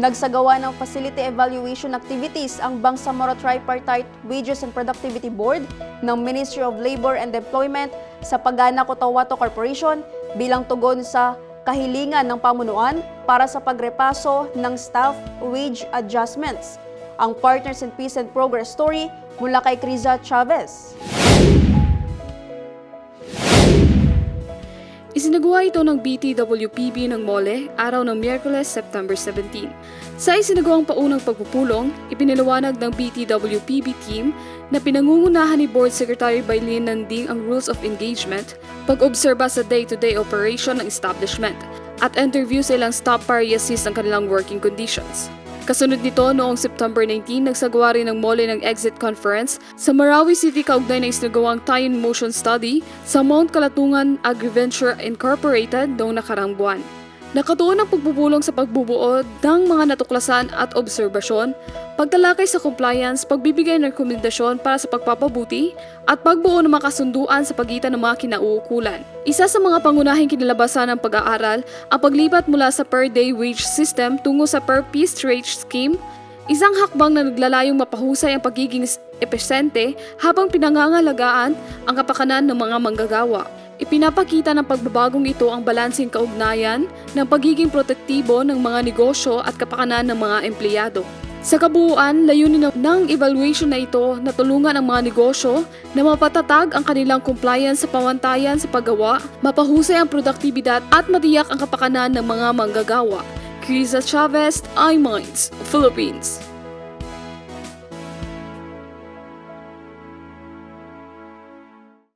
Nagsagawa ng facility evaluation activities ang Bangsamoro Tripartite Wages and Productivity Board ng Ministry of Labor and Employment sa Pagana Cotahuato Corporation bilang tugon sa kahilingan ng pamunuan para sa pagrepaso ng staff wage adjustments. Ang Partners in Peace and Progress story mula kay Criza Chavez. Isinagawa ito ng BTWPB ng Mole araw ng Miyerkules, September 17. Sa isinagawang paunang pagpupulong, ipiniliwanag ng BTWPB team na pinangungunahan ni Board Secretary Bailin Nanding ang rules of engagement, pag-obserba sa day-to-day operation ng establishment, at interview sa ilang staff para i-assist ang kanilang working conditions. Kasunod nito, noong September 19, nagsagawa rin ng mole ng exit conference sa Marawi City kaugnay ng isinagawang tie-in motion study sa Mount Kalatungan Agriventure Incorporated noong nakarang buwan. Nakatuon ang pagpupulong sa pagbubuo ng mga natuklasan at obserbasyon, pagtalakay sa compliance, pagbibigay ng rekomendasyon para sa pagpapabuti, at pagbuo ng mga kasunduan sa pagitan ng mga kinauukulan. Isa sa mga pangunahing kinalabasan ng pag-aaral ang paglipat mula sa per-day wage system tungo sa per-piece wage scheme, isang hakbang na naglalayong mapahusay ang pagiging epesyente habang pinangangalagaan ang kapakanan ng mga manggagawa. Ipinapakita ng pagbabagong ito ang balansing kaugnayan ng pagiging protektibo ng mga negosyo at kapakanan ng mga empleyado. Sa kabuuan, layunin ng- evaluation na ito na tulungan ang mga negosyo na mapatatag ang kanilang compliance sa pamantayan sa paggawa, mapahusay ang produktibidad at matiyak ang kapakanan ng mga manggagawa. Criza Chavez, iMinds, Philippines.